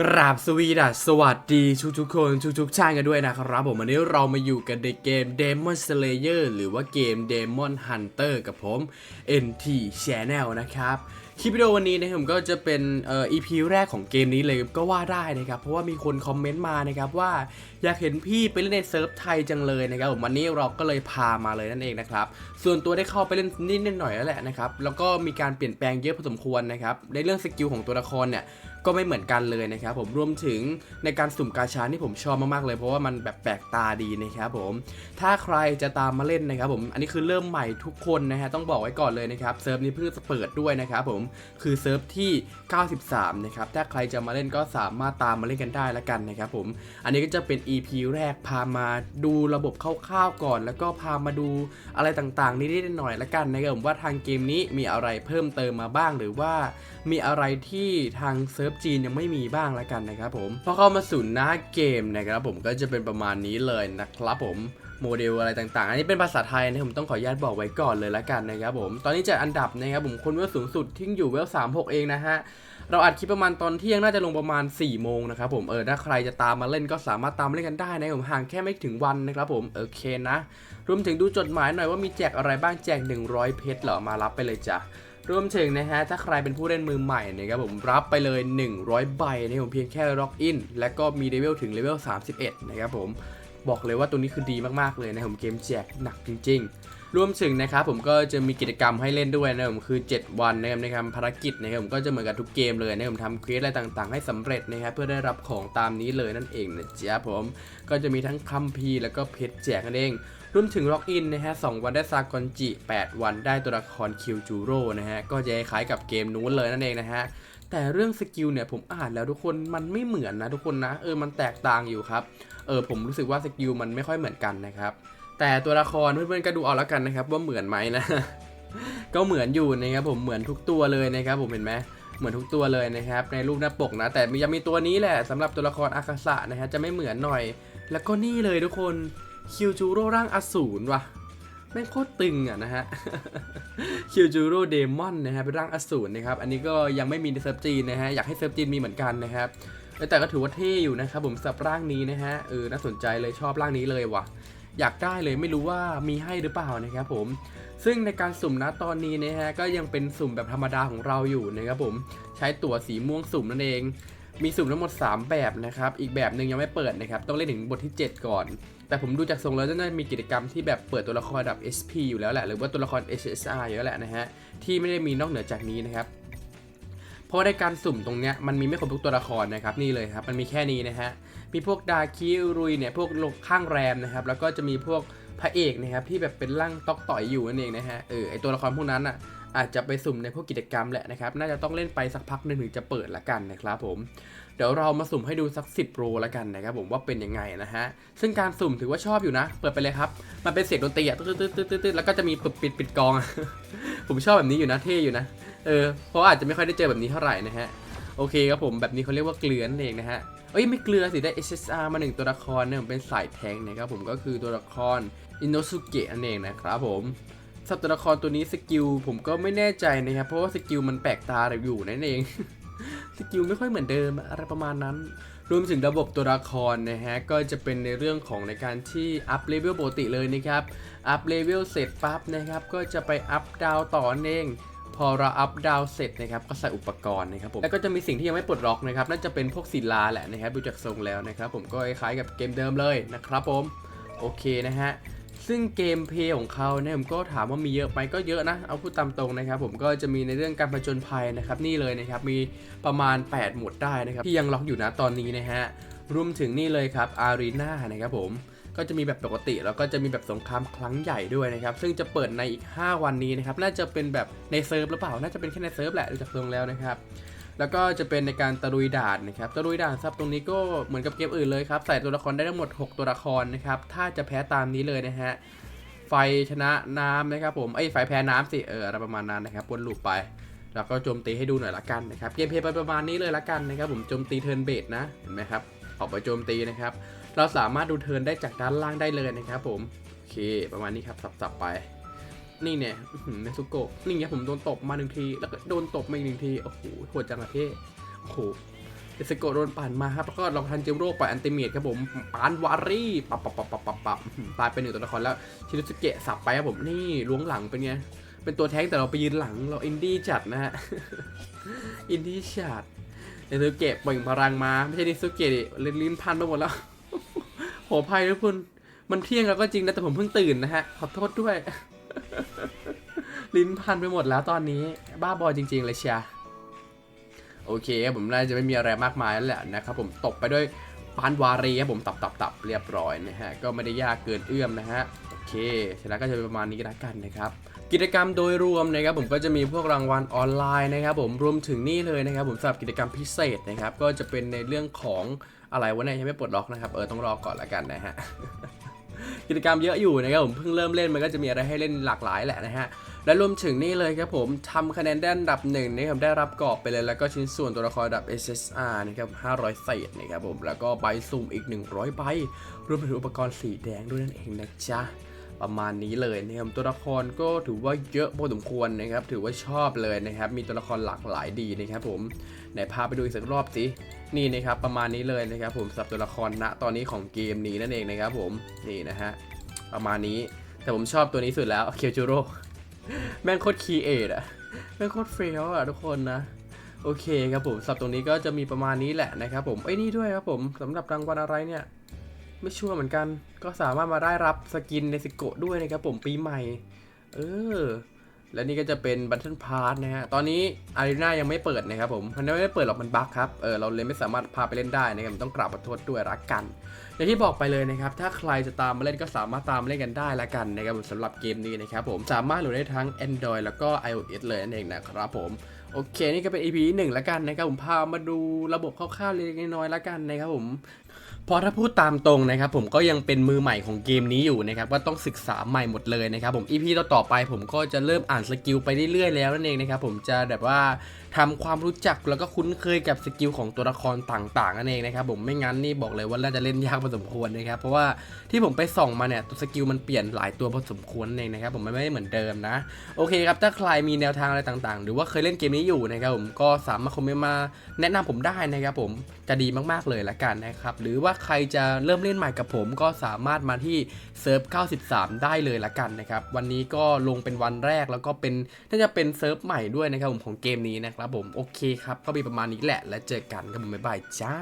กราบสวีดัสสวัสดีทุกทุกๆคนทุกทุกๆช่างกันด้วยนะครับผมวันนี้เรามาอยู่กันในเกม Demon Slayer หรือว่าเกม Demon Hunter กับผม NT Channel นะครับคลิปวิดีโอวันนี้นะครับผมก็จะเป็นเอ่อ EP แรกของเกมนี้เลยก็ว่าได้นะครับ เพราะว่ามีคนคอมเมนต์มานะครับว่าอยากเห็นพี่ไปเล่นในเซิร์ฟไทยจังเลยนะครับผมวันนี้เราก็เลยพามาเลยนั่นเองนะครับ ส่วนตัวได้เข้าไปเล่นนิดนิดหน่อยแล้วแหละนะครับแล้วก็มีการเปลี่ยนแปลงเยอะพอสมควรนะครับในเรื่องสกิลของตัวละครเนี่ย ก็ไม่เหมือนกันเลยนะครับผมรวมถึงในการสุ่มกาชาที่ผมชอบมากๆเลยเพราะว่ามันแบบแปลกตาดีนะครับผมถ้าใครจะตามมาเล่นนะครับผมอันนี้คือเริ่มใหม่ทุกคนนะฮะต้องบอกไว้ก่อนเลยนะครับเซิร์ฟนี้เพิ่งจะเปิดด้วยนะครับผมคือเซิร์ฟที่ 93 นะครับถ้าใครจะมาเล่นก็สามารถตามมาเล่นกันได้ละกันนะครับผมอันนี้ก็จะเป็น EP แรกพามาดูระบบคร่าวๆก่อน แล้วก็พามาดูอะไรต่างๆนิดๆหน่อยๆละกันนะครับผมว่าทางเกมนี้มีอะไรเพิ่มเติมมาบ้าง หรือว่ามีอะไรที่ทางเซิร์ฟจีนยังไม่มีบ้างแล้วกันนะครับผมพอเข้ามาสู่หน้าเกมนะครับผมก็จะเป็นประมาณนี้เลยนะครับผมโมเดลอะไรต่างๆ อันนี้เป็นภาษาไทยนะผมต้องขออนุญาตบอกไว้ก่อนเลยละกันนะครับผม ตอนนี้จะอันดับนะครับผมคนเวลสูงสุดที่อยู่เวล36เองนะฮะ เราอัดคลิปประมาณตอนเที่ยงน่าจะลงประมาณ4โมงนะครับผม เออ ถ้าใครจะตามมาเล่นก็สามารถตามเล่นกันได้นะผมห่างแค่ไม่ถึงวันนะครับผม โอเคนะ รวมถึงดูจดหมายหน่อยว่ามีแจกอะไรบ้าง แจก 100 เพชรเหรอ มารับไปเลยจ้ะ รวมถึงนะฮะ ถ้าใครเป็นผู้เล่นมือใหม่นะครับผมรับไปเลย 100 ใบนะครับผมเพียงแค่ล็อกอิน และก็มีเลเวลถึงเลเวล 31 นะครับผมบอกเลยว่าตัวนี้คือดีมากๆเลยนะผมเกมแจกหนักจริง ๆ รวมถึงนะครับผมก็จะมีกิจกรรมให้เล่นด้วยนะผมคือ 7 วันนะครับในการภารกิจนะครับผมก็จะเหมือนกับทุกเกมเลยนะผมทำเควสอะไรต่างๆ ให้สำเร็จนะครับเพื่อได้รับของตามนี้เลยนั่นเองนะจ๊ะผมก็จะมีทั้งคัมภีร์แล้วก็เพชรแจกนั่นเอง รวมถึงล็อกอินนะฮะสวันได้ซากอนจิ 8 วันได้ตัวละครคิวจูโร่นะฮะ ก็จะคล้ายกับเกมนู้นเลยนั่นเองนะฮะ แต่เรื่องสกิลเนี่ยผมอ่านแล้วทุกคนมันไม่เหมือนนะทุกคนนะ เออมันแตกต่างอยู่ครับ เออผมรู้สึกว่าสกิลมันไม่ค่อยเหมือนกันนะครับ แต่ตัวละครเพื่อนๆก็ดูเอาแล้วกันนะครับว่าเหมือนไหมนะ ก็เหมือนอยู่นะครับผมเหมือนทุกตัวเลยนะครับผมเห็นไหมเหมือนทุกตัวเลยนะครับในรูปหน้าปกนะแต่ยังมีตัวนี้แหละสำหรับตัวละครอาคาสะนะฮะจะไม่เหมือนหน่อย แล้วก็นี่เลยทุกคน คิวจูโร่ร่างอสูรว่ะแม่งโคตรตึงอะนะฮะ คิวจูโร่เดมอนนะฮะเป็นร่างอสูรนะครับ อันนี้ก็ยังไม่มีในเซิร์ฟจีนนะฮะ อยากให้เซิร์ฟจีนมีเหมือนกันนะครับ แต่ก็ถือว่าเท่อยู่นะครับผมสับร่างนี้นะฮะ เออ น่าสนใจเลยชอบร่างนี้เลยว่ะ อยากได้เลยไม่รู้ว่ามีให้หรือเปล่านะครับผม ซึ่งในการสุ่มนะตอนนี้นะฮะ ก็ยังเป็นสุ่มแบบธรรมดาของเราอยู่นะครับผม ใช้ตั๋วสีม่วงสุ่มนั่นเอง มีสุ่มทั้งหมด 3 แบบนะครับ อีกแบบหนึ่งยังไม่เปิดนะครับ ต้องเล่นถึงบทที่ 7 ก่อน แต่ผมดูจากทรงแล้วน่าจะมีกิจกรรมที่แบบเปิดตัวละครระดับ SP อยู่แล้วแหละ หรือว่าตัวละคร HSR อยู่แล้วแหละนะฮะ ที่ไม่ได้มีนอกเหนือจากนี้นะครับ เพราะในการสุ่มตรงเนี้ยมันมีไม่ครบทุกตัวละครนะครับ นี่เลยครับ มันมีแค่นี้นะฮะ มีพวกดาคิรุยเนี่ย พวกลงข้างแรมนะครับ แล้วก็จะมีพวกพระเอกนะครับที่แบบเป็นร่างตอกต่อยอยู่นั่นเองนะฮะ เออ ไอตัวละครพวกนั้นอะ อาจจะไปสุ่มในพวกกิจกรรมแหละนะครับ น่าจะต้องเล่นไปสักพักหนึ่งถึงจะเปิดละกันนะครับผม เดี๋ยวเรามาสุ่มให้ดูสัก 10โปรละกันนะครับผมว่าเป็นยังไงนะฮะ ซึ่งการสุ่มถือว่าชอบอยู่นะ เปิดไปเลยครับ มันเป็นเสียงดนตรีอะตึ๊ดตึ๊ดตึ๊ดตึ๊ดตึ๊ดแล้วก็จะมีปิดปิดปิดกอง ผมชอบแบบนี้อยู่นะ เท่อยู่นะ เออ เพราะอาจจะไม่ค่อยได้เจอแบบนี้เท่าไหร่นะฮะ โอเคครับผม แบบนี้เขาเรียกว่าเกลือนั่นเองนะฮะ เอ้ยไม่เกลือสิได้ SSR มาหนึ่งตัวละครเนี่ยผมเป็นสายแทงนะครับผมก็คือตัวละครอินโนสุเกะนั่นเองนะครับผม สับตัวละครตัวนี้สกิลผมก็ไม่แน่ใจนะครับ เพราะว่าสกิลมันแปลกตาอยู่นั่นเอง สกิลไม่ค่อยเหมือนเดิมอะไรประมาณนั้น รวมถึงระบบตัวละครนะฮะ ก็จะเป็นในเรื่องของในการที่อัพเลเวลปกติเลยนะครับ อัพเลเวลเสร็จปั๊บนะครับ ก็จะไปอัพดาวต่อนเองพอเราอัพดาวเสร็จนะครับก็ใส่อุปกรณ์นะครับผมแล้วก็จะมีสิ่งที่ยังไม่ปลดล็อกนะครับน่าจะเป็นพวกศิลาแหละนะครับดูจากทรงแล้วนะครับผมก็คล้ายๆกับเกมเดิมเลยนะครับผมโอเคนะฮะ ซึ่งเกมเพลย์ของเขาเนี่ยผมก็ถามว่ามีเยอะไหมก็เยอะนะ เอาพูดตามตรงนะครับ ผมก็จะมีในเรื่องการผจญภัยนะครับนี่เลยนะครับมีประมาณ 8 หมวดได้นะครับที่ยังล็อกอยู่นะตอนนี้นะฮะรวมถึงนี่เลยครับอารีนานะครับผมก็จะมีแบบปกติแล้วก็จะมีแบบสงครามครั้งใหญ่ด้วยนะครับ ซึ่งจะเปิดในอีก 5 วันนี้นะครับ น่าจะเป็นแบบในเซิร์ฟหรือเปล่า น่าจะเป็นแค่ในเซิร์ฟแหละดูจากทรงแล้วนะครับ แล้วก็จะเป็นในการตะลุยด่านนะครับตะลุยด่านซับตรงนี้ก็เหมือนกับเกมอื่นเลยครับ ใส่ตัวละครได้ทั้งหมด 6 ตัวละครนะครับ ถ้าจะแพ้ตามนี้เลยนะฮะ ไฟชนะน้ำนะครับผมไอ้ยไฟแพ้น้ำสิ เอออะไรประมาณนั้นนะครับวนลูปไป แล้วก็โจมตีให้ดูหน่อยละกันนะครับ เกมเพย์ไปประมาณนี้เลยละกันนะครับผม โจมตีเทิร์นเบสนะ เห็นไหมครับ ออกไปโจมตีนะครับ เราสามารถดูเทิร์นได้จากด้านล่างได้เลยนะครับผม โอเค ประมาณนี้ครับสับๆไป นี่เนี่ยเนซุโกะนี่ไงผมโดนตบมาหนึ่งที แล้วก็โดนตบมาอีกหนึ่งที โอ้โหโหดจังอะเท่โอ้โหเดสโกะโดนปั่นมาครับแล้วก็ลองทันเจมโร่ปล่อยอันติเมตครับผมปานวารี่ปับปับปับปับปับปับตายไปหนึ่งตัวละครแล้วชินุสเกะสับไปครับผมนี่ล้วงหลังเป็นไงเป็นตัวแท้งแต่เราไปยืนหลังเราอินดี้จัดนะฮะอินดี้จัดเดสโกะปล่อยพลังมาไม่ใช่เดสโกะดิลิ้นพันไปหมดแล้วโหอภัยทุกคนมันเที่ยงแล้วก็จริงนะแต่ผมเพิ่งตื่นนะฮะขอโทษด้วย ลิ้นพันไปหมดแล้วตอนนี้บ้าบอจริง ๆ เลยเชียโอเคผมน่าจะไม่มีอะไรมากมายแล้วแหละนะครับผมตบไปด้วยปานวารีครับผมตับตับตับเรียบร้อยนะฮะก็ไม่ได้ยากเกินเอื้อมนะฮะโอเคฉะนั้นก็จะเป็นประมาณนี้ละกันนะครับกิจกรรมโดยรวมนะครับผมก็จะมีพวกรางวัลออนไลน์นะครับผมรวมถึงนี่เลยนะครับผมสำหรับกิจกรรมพิเศษนะครับก็จะเป็นในเรื่องของอะไรวะเนี่ยยังไม่ปลดล็อกนะครับเออต้องรอก่อนละกันนะฮะ กิจกรรมเยอะอยู่นะครับผมเพิ่งเริ่มเล่นมันก็จะมีอะไรให้เล่นหลากหลายแหละนะฮะและรวมถึงนี่เลยครับผมทำคะแนนได้อันดับหนึ่งนะครับได้รับกรอบไปเลยแล้วก็ชิ้นส่วนตัวละครดับ SSR นะครับ500เศษนะครับผมแล้วก็ใบสุ่มอีก 100ใบรวมไปถึงอุปกรณ์สีแดงด้วยนั่นเองนะจ๊ะประมาณนี้เลยนะครับตัวละครก็ถือว่าเยอะพอสมควรนะครับถือว่าชอบเลยนะครับมีตัวละครหลากหลายดีนะครับผมไหนพาไปดูอีกสักรอบสิ นี่นะครับประมาณนี้เลยนะครับผมสับตัวละครณตอนนี้ของเกมนี้นั่นเองนะครับผมนี่นะฮะประมาณนี้แต่ผมชอบตัวนี้สุดแล้วเคียวจูโร่แม่งโคตรคีเอทอะแม่งโคตรเฟลอะทุกคนนะโอเคครับผมสับตรงนี้ก็จะมีประมาณนี้แหละนะครับผมไอ้นี่ด้วยครับผมสำหรับรางวัลอะไรเนี่ย ไม่ชัวร์เหมือนกัน ก็สามารถมาได้รับสกินในสิโกะด้วยนะครับผมปีใหม่ เออ และนี่ก็จะเป็นบัตเทิลพาร์ทนะฮะ ตอนนี้อารีนายังไม่เปิดนะครับผม มันไม่ได้เปิดหรอกมันบั๊กครับ เออเราเลยไม่สามารถพาไปเล่นได้นะครับต้องกราบขอโทษด้วยรักกัน อย่างที่บอกไปเลยนะครับ ถ้าใครจะตามมาเล่นก็สามารถตามมาเล่นกันได้ละกันนะครับสำหรับเกมนี้นะครับผม สามารถโหลดได้ทั้ง Android แล้วก็ iOS เลยนั่นเองนะครับผม โอเค นี่ก็เป็น EP หนึ่งแล้วกันนะครับผม พามาดูระบบคร่าวๆเล็กๆน้อยๆแล้วกันนะครับผม เพราะถ้าพูดตามตรงนะครับผมก็ยังเป็นมือใหม่ของเกมนี้อยู่นะครับก็ต้องศึกษาใหม่หมดเลยนะครับผม EP ต่ต่อไปผมก็จะเริ่มอ่านสกิลไปเรื่อยๆแล้วนั่นเองนะครับผมจะแบบว่าทำความรู้จักแล้วก็คุ้นเคยกับสกิลของตัวละครต่างๆนั่นเองนะครับผมไม่งั้นนี่บอกเลยว่าน่าจะเล่นยากพอสมควรนะครับเพราะว่าที่ผมไปส่องมาเนี่ยตัวสกิลมันเปลี่ยนหลายตัวพอสมควรนั่นเองนะครับผมไม่ได้เหมือนเดิมนะโอเคครับถ้าใครมีแนวทางอะไรต่างๆ หรือว่าเคยเล่นเกมนี้อยู่นะครับผมก็สามารถคอมเมนต์มาแนะนำผมได้นะครับผมจะดีมากๆเลยละกันนะครับหรือว่าใครจะเริ่มเล่นใหม่กับผมก็สามารถมาที่เซิร์ฟ 93 ได้เลยละกันนะครับ วันนี้ก็ลงเป็นวันแรกแล้วก็เป็นน่าจะเป็นเซิร์ฟใหม่ด้วยนะครับผมของเกมนี้นะครับผมโอเคครับก็มีประมาณนี้แหละ และเจอกันครับผมบ๊ายบายจ้า